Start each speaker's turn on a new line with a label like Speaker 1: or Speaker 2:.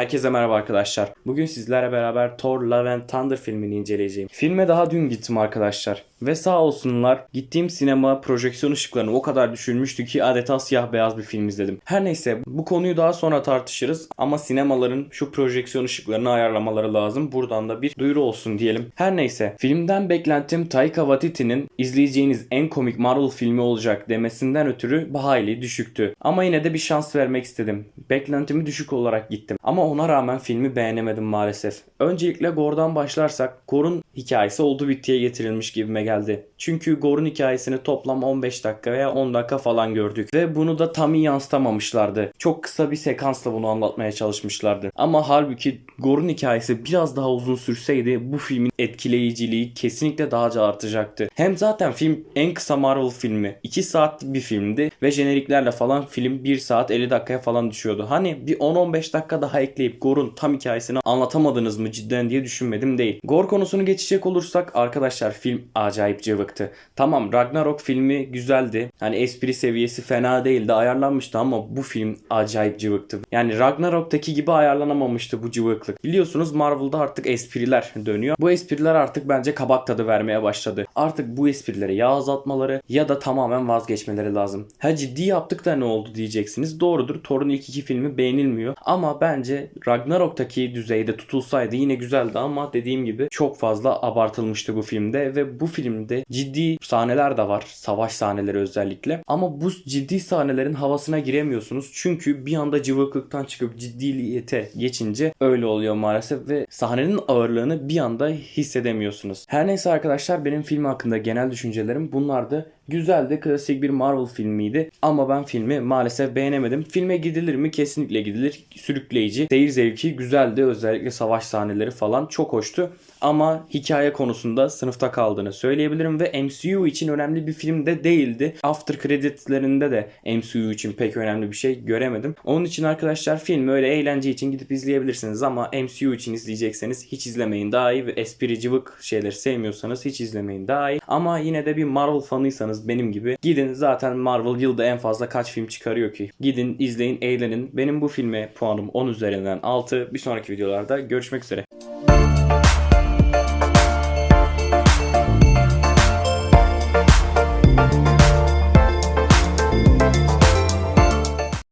Speaker 1: Herkese merhaba arkadaşlar. Bugün sizlerle beraber Thor Love and Thunder filmini inceleyeceğim. Filme daha dün gittim arkadaşlar. Ve sağ olsunlar gittiğim sinema projeksiyon ışıklarını o kadar düşürmüştü ki adeta siyah beyaz bir film izledim. Her neyse bu konuyu daha sonra tartışırız ama sinemaların şu projeksiyon ışıklarını ayarlamaları lazım. Buradan da bir duyuru olsun diyelim. Her neyse filmden beklentim Taika Waititi'nin izleyeceğiniz en komik Marvel filmi olacak demesinden ötürü hayli düşüktü. Ama yine de bir şans vermek istedim. Beklentimi düşük olarak gittim. Ama ona rağmen filmi beğenemedim maalesef. Öncelikle Gore'dan başlarsak Gore'un hikayesi oldu bittiye getirilmiş gibime geldi. Çünkü Gore'un hikayesini toplam 15 dakika veya 10 dakika falan gördük. Ve bunu da tam iyi yansıtamamışlardı. Çok kısa bir sekansla bunu anlatmaya çalışmışlardı. Ama halbuki Gore'un hikayesi biraz daha uzun sürseydi bu filmin etkileyiciliği kesinlikle daha artacaktı. Hem zaten film en kısa Marvel filmi. 2 saatlik bir filmdi ve jeneriklerle falan film 1 saat 50 dakikaya falan düşüyordu. Hani bir 10-15 dakika daha ekleyip Gore'un tam hikayesini anlatamadınız mı cidden diye düşünmedim değil. Gore konusunu geçecek olursak arkadaşlar film acayip cıvıktı. Tamam Ragnarok filmi güzeldi. Hani espri seviyesi fena değildi ayarlanmıştı ama bu film acayip cıvıktı. Yani Ragnarok'taki gibi ayarlanamamıştı bu cıvıklık. Biliyorsunuz Marvel'da artık espriler dönüyor. Bu espriler artık bence kabak tadı vermeye başladı. Artık bu esprilere ya azaltmaları ya da tamamen vazgeçmeleri lazım. Ha ciddi yaptık da ne oldu diyeceksiniz. Doğrudur Thor'un ilk iki filmi beğenilmiyor. Ama bence Ragnarok'taki düzeyde tutulsaydı yine güzeldi ama dediğim gibi çok fazla abartılmıştı bu filmde ve bu filmde ciddi sahneler de var. Savaş sahneleri özellikle. Ama bu ciddi sahnelerin havasına giremiyorsunuz. Çünkü bir anda cıvıklıktan çıkıp ciddiyete geçince öyle oluyor maalesef ve sahnenin ağırlığını bir anda hissedemiyorsunuz. Her neyse arkadaşlar benim film hakkında genel düşüncelerim bunlardı. Güzeldi, klasik bir Marvel filmiydi ama ben filmi maalesef beğenemedim. Filme gidilir mi? Kesinlikle gidilir. Sürükleyici, seyir zevki güzeldi. Özellikle savaş sahneleri falan çok hoştu. Ama hikaye konusunda sınıfta kaldığını söyleyebilirim ve MCU için önemli bir film de değildi. After creditslerinde de MCU için pek önemli bir şey göremedim. Onun için arkadaşlar filmi öyle eğlence için gidip izleyebilirsiniz ama MCU için izleyecekseniz hiç izlemeyin daha iyi ve espri cıvık şeyleri sevmiyorsanız hiç izlemeyin daha iyi. Ama yine de bir Marvel fanıysanız benim gibi gidin zaten Marvel yılda en fazla kaç film çıkarıyor ki? Gidin izleyin eğlenin. Benim bu filme puanım 10 üzerinden 6. Bir sonraki videolarda görüşmek üzere.